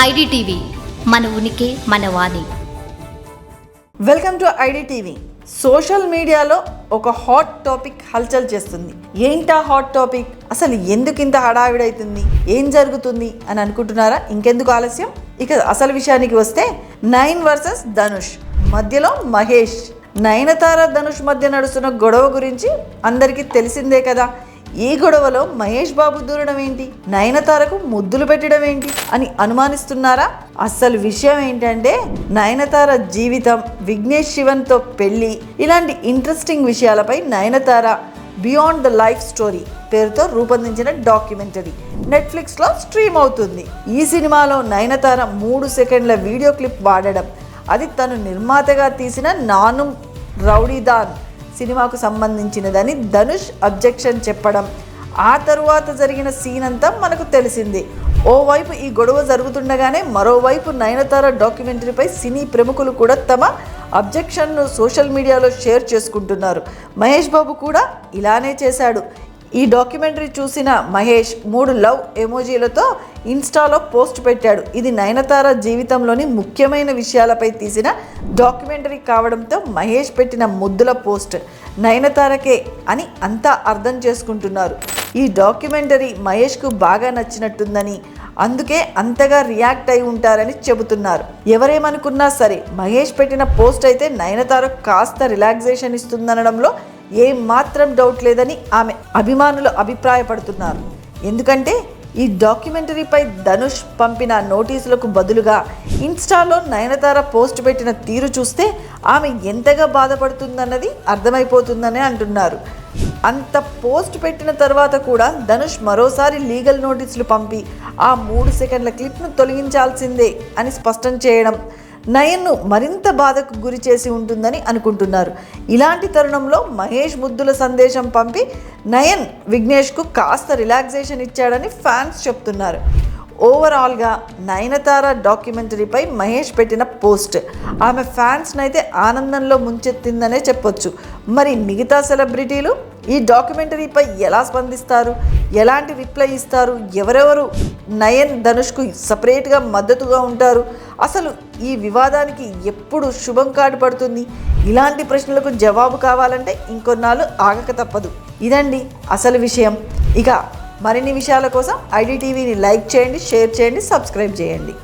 IDTV మన ఉనికి మన వాణి. Welcome to ID TV social మీడియాలో ఒక హాట్ టాపిక్ హల్చల్ చేస్తుంది. ఏంటా హాట్ టాపిక్? అసలు ఎందుకు ఇంత హడావిడైతుంది? ఏం జరుగుతుంది? అని అనుకుంటున్నారా? ఇంకెందుకు ఆలస్యం? ఇక అసలు విషయానికి వస్తే నైన్ వర్సెస్ ధనుష్ మధ్యలో మహేష్. నయనతార ధనుష్ మధ్య నడుస్తున్న గొడవ గురించి అందరికీ తెలిసిందే కదా. ఈ గొడవలో మహేష్ బాబు దూరడం ఏంటి? నయనతారకు ముద్దులు పెట్టడం ఏంటి? అని అనుమానిస్తున్నారా? అసలు విషయం ఏంటంటే నయనతార జీవితం విఘ్నేష్ శివన్తో పెళ్ళి. ఇలాంటి ఇంట్రెస్టింగ్ విషయాలపై Nayanthara beyond the life story పేరుతో రూపొందించిన డాక్యుమెంటరీ నెట్ఫ్లిక్స్లో స్ట్రీమ్ అవుతుంది. ఈ సినిమాలో నయనతార మూడు సెకండ్ల వీడియో క్లిప్ వాడడం అది తను నిర్మాతగా తీసిన నాను రౌడీదాన్ సినిమాకు సంబంధించినదని ధనుష్ అబ్జెక్షన్ చెప్పడం. ఆ తరువాత జరిగిన సీన్ అంతా మనకు తెలిసింది. ఓవైపు ఈ గొడవ జరుగుతుండగానే మరోవైపు నయనతార డాక్యుమెంటరీపై సినీ ప్రముఖులు కూడా తమ అబ్జెక్షన్ను సోషల్ మీడియాలో షేర్ చేసుకుంటున్నారు. మహేష్ బాబు కూడా ఇలానే చేశాడు. ఈ డాక్యుమెంటరీ చూసిన మహేష్ మూడు లవ్ ఎమోజీలతో ఇన్స్టాలో పోస్ట్ పెట్టాడు. ఇది నయనతార జీవితంలోని ముఖ్యమైన విషయాలపై తీసిన డాక్యుమెంటరీ కావడంతో మహేష్ పెట్టిన ముద్దుల పోస్ట్. నయనతారకే అని అంతా అర్థం చేసుకుంటున్నారు. ఈ డాక్యుమెంటరీ మహేష్కు బాగా నచ్చినట్టుందని అందుకే అంతగా రియాక్ట్ అయి ఉంటారని చెబుతున్నారు. ఎవరేమనుకున్నా సరే మహేష్ పెట్టిన పోస్ట్ అయితే నయనతార కాస్త రిలాక్సేషన్ ఇస్తుందనడంలో ఏమాత్రం మాత్రం డౌట్ లేదని ఆమె అభిమానులు అభిప్రాయపడుతున్నారు. ఎందుకంటే ఈ డాక్యుమెంటరీపై ధనుష్ పంపిన నోటీసులకు బదులుగా ఇన్స్టాలో నయనతార పోస్ట్ పెట్టిన తీరు చూస్తే ఆమె ఎంతగా బాధపడుతుందన్నది అర్థమైపోతుందని అంటున్నారు. అంత పోస్ట్ పెట్టిన తర్వాత కూడా ధనుష్ మరోసారి లీగల్ నోటీసులు పంపి ఆ మూడు సెకండ్ల క్లిప్ను తొలగించాల్సిందే అని స్పష్టం చేయడం. నయన్ను మరింత బాధకు గురి చేసి ఉంటుందని అనుకుంటున్నారు. ఇలాంటి తరుణంలో మహేష్ ముద్దుల సందేశం పంపి నయన్ విఘ్నేష్కు కాస్త రిలాక్సేషన్ ఇచ్చాడని ఫ్యాన్స్ చెప్తున్నారు. ఓవరాల్గా నయనతార డాక్యుమెంటరీపై మహేష్ పెట్టిన పోస్ట్. ఆమె ఫ్యాన్స్ని అయితే ఆనందంలో ముంచెత్తిందనే చెప్పొచ్చు. మరి మిగతా సెలబ్రిటీలు ఈ డాక్యుమెంటరీపై ఎలా స్పందిస్తారు? ఎలాంటి రిప్లై ఇస్తారు? ఎవరెవరు? నయన్ ధనుష్కు సపరేట్గా మద్దతుగా ఉంటారు. అసలు ఈ వివాదానికి ఎప్పుడు శుభం కాడు పడుతుంది? ఇలాంటి ప్రశ్నలకు జవాబు కావాలంటే ఇంకొన్నాళ్ళు ఆగక తప్పదు. ఇదండి అసలు విషయం. ఇక మరిన్ని విషయాల కోసం ఐడి టీవీని లైక్ చేయండి షేర్ చేయండి సబ్స్క్రైబ్ చేయండి.